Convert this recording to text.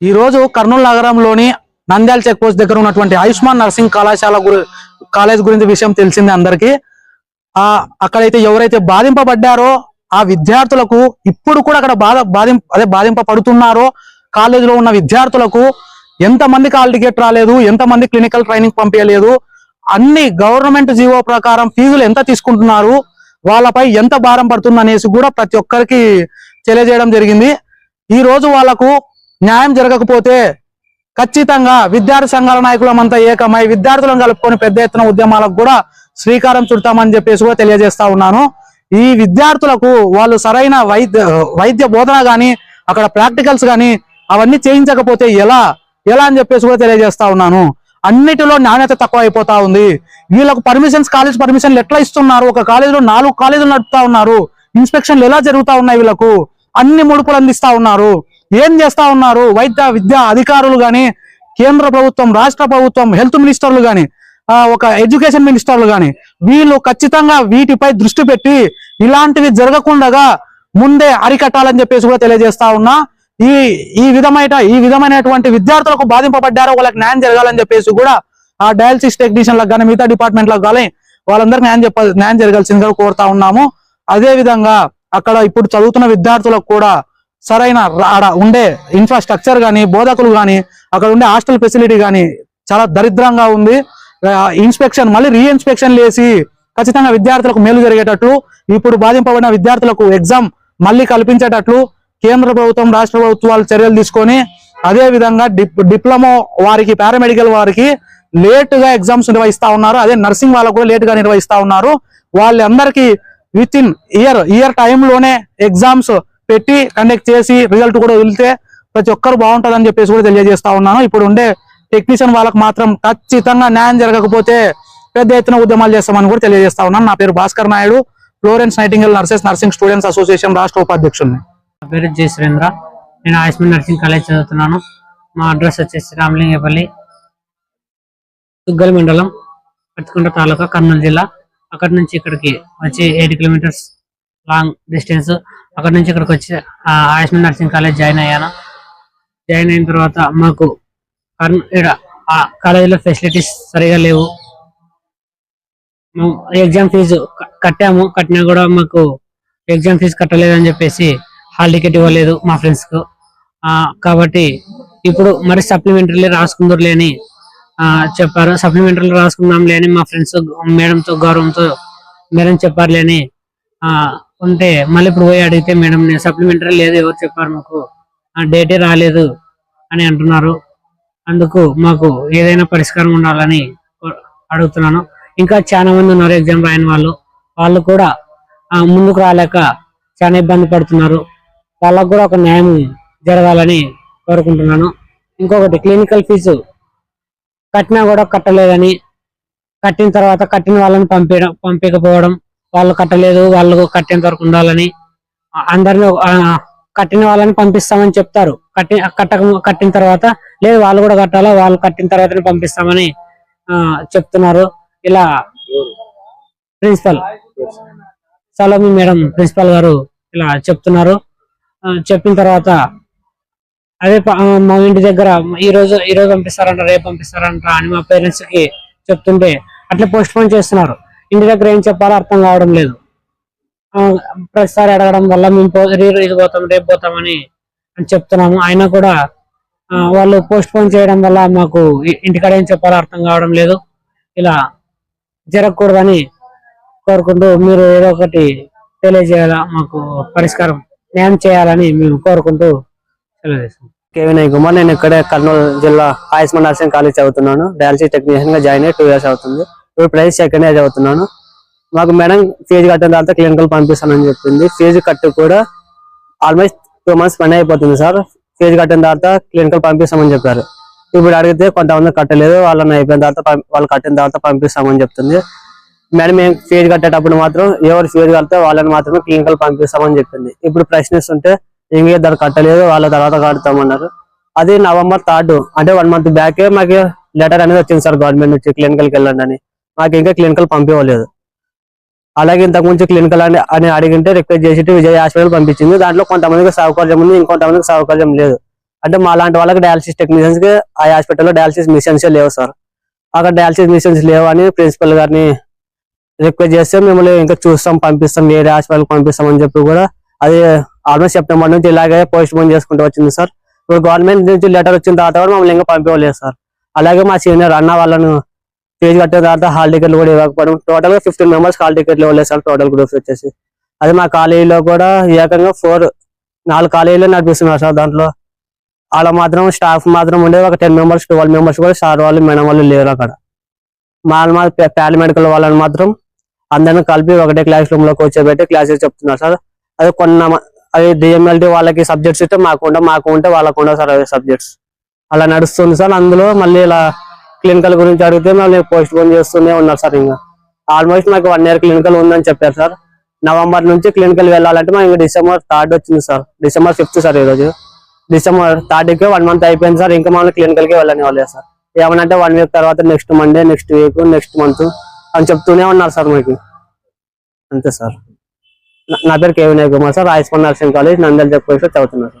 ఈ రోజు కర్నూలు నగరంలోని నంద్యాల చెక్ పోస్ట్ దగ్గర ఉన్నటువంటి ఆయుష్మాన్ నర్సింగ్ కళాశాల కాలేజ్ గురించి విషయం తెలిసిందే అందరికీ. ఆ అక్కడైతే ఎవరైతే బాధింపబడ్డారో ఆ విద్యార్థులకు ఇప్పుడు కూడా అక్కడ బాధ బాధిం అదే బాధింపబడుతున్నారో కాలేజీలో ఉన్న విద్యార్థులకు ఎంత మందికి హాల్ టికెట్ రాలేదు ఎంత మంది క్లినికల్ ట్రైనింగ్ పంపించలేదు అన్ని గవర్నమెంట్ జీవో ప్రకారం ఫీజులు ఎంత తీసుకుంటున్నారు వాళ్ళపై ఎంత భారం పడుతుంది అనేసి కూడా ప్రతి ఒక్కరికి తెలియజేయడం జరిగింది. ఈ రోజు వాళ్ళకు న్యాయం జరగకపోతే ఖచ్చితంగా విద్యార్థి సంఘాల నాయకులమంతా ఏకమై విద్యార్థులను కలుపుకొని పెద్ద ఎత్తున ఉద్యమాలకు కూడా శ్రీకారం చుడతామని చెప్పేసి కూడా తెలియజేస్తా ఉన్నాను. ఈ విద్యార్థులకు వాళ్ళు సరైన వైద్య వైద్య బోధన కానీ అక్కడ ప్రాక్టికల్స్ కానీ అవన్నీ చేయించకపోతే ఎలా ఎలా అని చెప్పేసి కూడా తెలియజేస్తా ఉన్నాను. అన్నిటిలో నాణ్యత తక్కువ అయిపోతా ఉంది. వీళ్ళకు పర్మిషన్స్ కాలేజ్ పర్మిషన్లు ఎట్లా ఇస్తున్నారు? ఒక కాలేజీలో నాలుగు కాలేజీలు నడుపుతా ఉన్నారు. ఇన్స్పెక్షన్లు ఎలా జరుగుతా ఉన్నాయి వీళ్ళకు? అన్ని ముడుపులు అందిస్తా ఉన్నారు. ఏం చేస్తా ఉన్నారు? వైద్య విద్యా అధికారులు కానీ కేంద్ర ప్రభుత్వం రాష్ట్ర ప్రభుత్వం హెల్త్ మినిస్టర్లు కానీ ఒక ఎడ్యుకేషన్ మినిస్టర్లు కానీ వీళ్ళు ఖచ్చితంగా వీటిపై దృష్టి పెట్టి ఇలాంటివి జరగకుండా ముందే అరికట్టాలని చెప్పేసి కూడా తెలియజేస్తా ఉన్నా. ఈ ఈ విధమైన ఈ విధమైనటువంటి విద్యార్థులకు బాధింపబడ్డారో వాళ్ళకి న్యాయం జరగాలని చెప్పేసి కూడా ఆ డయాలసిస్ టెక్నీషియన్లకు కానీ మిగతా డిపార్ట్మెంట్లకు కానీ వాళ్ళందరికీ న్యాయం చెప్ప న్యాయం జరగాల్సిందిగా కోరుతా ఉన్నాము. అదే విధంగా అక్కడ ఇప్పుడు చదువుతున్న విద్యార్థులకు కూడా సరైన ఆడ ఉండే ఇన్ఫ్రాస్ట్రక్చర్ కానీ బోధకులు కానీ అక్కడ ఉండే హాస్టల్ ఫెసిలిటీ కానీ చాలా దరిద్రంగా ఉంది. ఇన్స్పెక్షన్ మళ్ళీ రీ ఇన్స్పెక్షన్ ఖచ్చితంగా విద్యార్థులకు మేలు జరిగేటట్లు ఇప్పుడు బాధింపబడిన విద్యార్థులకు ఎగ్జామ్ మళ్ళీ కల్పించేటట్లు కేంద్ర ప్రభుత్వం రాష్ట్ర ప్రభుత్వాలు చర్యలు తీసుకొని అదే విధంగా డిప్ డిప్లొమా వారికి పారామెడికల్ వారికి లేటుగా ఎగ్జామ్స్ నిర్వహిస్తా ఉన్నారు. అదే నర్సింగ్ వాళ్ళకు కూడా లేటుగా నిర్వహిస్తా ఉన్నారు. వాళ్ళందరికీ విత్ ఇన్ ఇయర్ ఇయర్ టైంలోనే ఎగ్జామ్స్ పెట్టి కండక్ట్ చేసి రిజల్ట్ కూడా వెళ్తే ప్రతి ఒక్కరు బాగుంటుందని చెప్పేసి కూడా తెలియజేస్తా ఉన్నాను. ఇప్పుడు ఉండే టెక్నీషియన్ వాళ్ళకి మాత్రం ఖచ్చితంగా న్యాయం జరగకపోతే పెద్ద ఎత్తున ఉద్యమాలు చేస్తామని కూడా తెలియజేస్తా ఉన్నాను. నా పేరు Bhaskar Naidu Florence Nightingale nurses nursing students association రాష్ట్ర ఉపాధ్యక్షుడిని. నా పేరు జయ సురేంద్ర. నేను ఆయుష్మాన్ నర్సింగ్ కాలేజ్ చదువుతున్నాను. మా అడ్రస్ వచ్చేసి రామలింగపల్లి తుగ్గల్ మండలం పత్తికొండ తాలూకా కర్నూలు జిల్లా. అక్కడి నుంచి ఇక్కడికి వచ్చి ఎయిట్ కిలోమీటర్స్ లాంగ్ డిస్టెన్స్ అక్కడ నుంచి ఇక్కడికి వచ్చి ఆ, ఆయుష్మాన్ నర్సింగ్ కాలేజ్ జాయిన్ అయ్యాను. జాయిన్ అయిన తర్వాత మాకు ఇక్కడ ఆ కాలేజీలో ఫెసిలిటీస్ సరిగా లేవు. ఎగ్జామ్ ఫీజు కట్టాము. కట్టినా కూడా మాకు ఎగ్జామ్ ఫీజు కట్టలేదని చెప్పేసి హాల్ టికెట్ ఇవ్వలేదు మా ఫ్రెండ్స్కు ఆ, కాబట్టి ఇప్పుడు మరి సప్లిమెంటరీ రాసుకుందరు లేని ఆ, చెప్పారు. సప్లిమెంటరీ రాసుకుందాం లేని మా ఫ్రెండ్స్ మేడంతో గౌరవంతో మేడం చెప్పారు లేని ఆ, ఉంటే మళ్ళీ ఇప్పుడు పోయి అడిగితే మేడం నేను సప్లిమెంటరీ లేదు ఎవరు చెప్పారు మాకు? డేటే రాలేదు అని అంటున్నారు. అందుకు మాకు ఏదైనా పరిష్కారం ఉండాలని అడుగుతున్నాను. ఇంకా చాలా మంది ఉన్నారు ఎగ్జామ్ రాయని వాళ్ళు. వాళ్ళు కూడా ముందుకు రాలేక చాలా ఇబ్బంది పడుతున్నారు. వాళ్ళకు కూడా ఒక న్యాయం జరగాలని కోరుకుంటున్నాను. ఇంకొకటి క్లినికల్ ఫీజు కట్టినా కూడా కట్టలేదని కట్టిన తర్వాత కట్టిన వాళ్ళని పంపించడం పంపించకపోవడం వాళ్ళు కట్టలేదు వాళ్ళు కట్టేంత వరకు ఉండాలని అందరిని కట్టిన వాళ్ళని పంపిస్తామని చెప్తారు. కట్టి కట్టక కట్టిన తర్వాత లేదు వాళ్ళు కూడా కట్టాలా వాళ్ళు కట్టిన తర్వాతనే పంపిస్తామని ఆ, చెప్తున్నారు. ఇలా ప్రిన్సిపల్ సలోమి మేడం ప్రిన్సిపల్ గారు ఇలా చెప్తున్నారు. చెప్పిన తర్వాత అదే మా ఇంటి దగ్గర ఈ రోజు ఈ రోజు పంపిస్తారంట రేపు పంపిస్తారంట అని మా పేరెంట్స్కి చెప్తుంటే అట్లా పోస్ట్ పోన్ చేస్తున్నారు. ఇంటి దగ్గర ఏం చెప్పాలో అర్థం కావడం లేదు. ప్రతిసారి అడగడం వల్ల మేము పో- ఇది పోతాం రేపు పోతామని అని చెప్తున్నాము. అయినా కూడా వాళ్ళు పోస్ట్ పోన్ చేయడం వల్ల మాకు ఇంటికాడ ఏం చెప్పాలో అర్థం కావడం లేదు. ఇలా జరగకూడదని కోరుకుంటూ మీరు ఏదో ఒకటి తెలియజేయాలా మాకు పరిష్కారం న్యాయం చేయాలని మేము కోరుకుంటూ తెలియజేస్తాం కే వినయ్ కుమార్ నేను ఇక్కడే కర్నూలు జిల్లా ఆయుష్మాన్ నర్సింగ్ కాలేజ్ చదువుతున్నాను. డయాలసిస్ టెక్నీషియన్గా జాయిన్ అయ్యి టూ ఇయర్స్ అవుతుంది. ఇప్పుడు ప్రైస్ సెకండ్ ఏజ్ చదువుతున్నాను. మాకు మేడం ఫీజు కట్టిన తర్వాత క్లినికల్ పంపిస్తానని చెప్పింది. ఫీజు కట్టి కూడా ఆల్మోస్ట్ టూ మంత్స్ పని అయిపోతుంది సార్ ఫీజు కట్టిన తర్వాత క్లినికల్ పంపిస్తామని చెప్పారు. ఇప్పుడు అడిగితే కొంతమంది కట్టలేదు. వాళ్ళని అయిపోయిన తర్వాత వాళ్ళు కట్టిన తర్వాత పంపిస్తామని చెప్తుంది. మేడం మేము ఫీజు కట్టేటప్పుడు మాత్రం ఎవరు ఫీజు కడితే వాళ్ళని మాత్రమే క్లినికల్ పంపిస్తామని చెప్పింది. ఇప్పుడు ప్రశ్నిస్తుంటే ఇంకే దాన్ని కట్టలేదు. వాళ్ళ తర్వాత కడతామన్నారు. అది నవంబర్ థర్డ్ అంటే వన్ మంత్ బ్యాకే మాకు లెటర్ అనేది వచ్చింది సార్ గవర్నమెంట్ నుంచి క్లినికల్కి వెళ్ళండి అని. మాకు ఇంకా క్లినికల్ పంపించలేదు అలాగే ఇంతకు ముందు క్లినికల్ అని అని అడిగింటే రిక్వెస్ట్ చేసి విజయ హాస్పిటల్ పంపించింది. దాంట్లో కొంతమందికి సౌకర్యం ఉంది ఇంకొంతమందికి సౌకర్యం లేదు. అంటే మా లాంటి వాళ్ళకి డయాలసిస్ టెక్నీషియన్స్కి ఆ హాస్పిటల్లో డయాలసిస్ మిషన్స్ లేవు సార్. అక్కడ డయాలసిస్ మిషన్స్ లేవు అని ప్రిన్సిపల్ గారిని రిక్వెస్ట్ చేస్తే మిమ్మల్ని ఇంకా చూస్తాం పంపిస్తాం వేరే హాస్పిటల్ పంపిస్తాం అని చెప్పి కూడా అది ఆల్మోస్ట్ సెప్టెంబర్ నుంచి ఇలాగే పోస్ట్ పోన్ చేసుకుంటూ వచ్చింది సార్. ఇప్పుడు గవర్నమెంట్ నుంచి లెటర్ వచ్చిన తర్వాత కూడా మమ్మల్ని ఇంకా పంపించలేదు సార్. అలాగే మా సీనియర్ అన్న వాళ్ళను ఫీజు కట్టిన తర్వాత హాల్ టికెట్లు కూడా ఇవ్వకపోవడం. టోటల్గా ఫిఫ్టీన్ మెంబర్స్ హాల్ టికెట్లు ఇవ్వలేదు సార్ టోటల్ గ్రూప్స్ వచ్చేసి. అది మా కాలేజీలో కూడా ఏకంగా ఫోర్ నాలుగు కాలేజీలో నడిపిస్తున్నారు సార్ దాంట్లో. వాళ్ళ మాత్రం స్టాఫ్ మాత్రం ఉండేది ఒక టెన్ మెంబర్స్ ట్వెల్వ్ మెంబర్స్ కూడా సార్ వాళ్ళు మేడం వాళ్ళు లేరు అక్కడ. మా మా పారామెడికల్ వాళ్ళని మాత్రం అందరిని కలిపి ఒకటే క్లాస్ రూమ్లో కూర్చోబెట్టి క్లాసెస్ చెప్తున్నారు సార్. అది కొన్న అది డిఎంఎల్టీ వాళ్ళకి సబ్జెక్ట్స్ ఇస్తే మాకు ఉంటే మాకు ఉంటే వాళ్ళకు ఉండే సార్ అవి సబ్జెక్ట్స్ అలా నడుస్తుంది సార్. అందులో మళ్ళీ ఇలా క్లినికల్ గురించి అడిగితే మేము పోస్ట్ పోన్ చేస్తూనే ఉన్నారు సార్ ఇంకా. ఆల్మోస్ట్ మాకు వన్ ఇయర్ క్లినికల్ ఉందని చెప్పారు సార్. నవంబర్ నుంచి క్లినికల్ వెళ్ళాలంటే మాకు ఇంకా డిసెంబర్ థర్డ్ వచ్చింది సార్. డిసెంబర్ ఫిఫ్త్ సార్ ఈరోజు డిసెంబర్ థర్డ్కి వన్ మంత్ అయిపోయింది సార్. ఇంకా మళ్ళీ క్లినికల్కి వెళ్ళని వాళ్ళే సార్. ఏమనంటే వన్ వీక్ తర్వాత next Monday next week next month అని చెప్తూనే ఉన్నారు సార్ మాకు. అంతే సార్. నా- పేరు K Kumar sir. Ayushman nursing college Nandal చెప్పేసి చదువుతున్నారు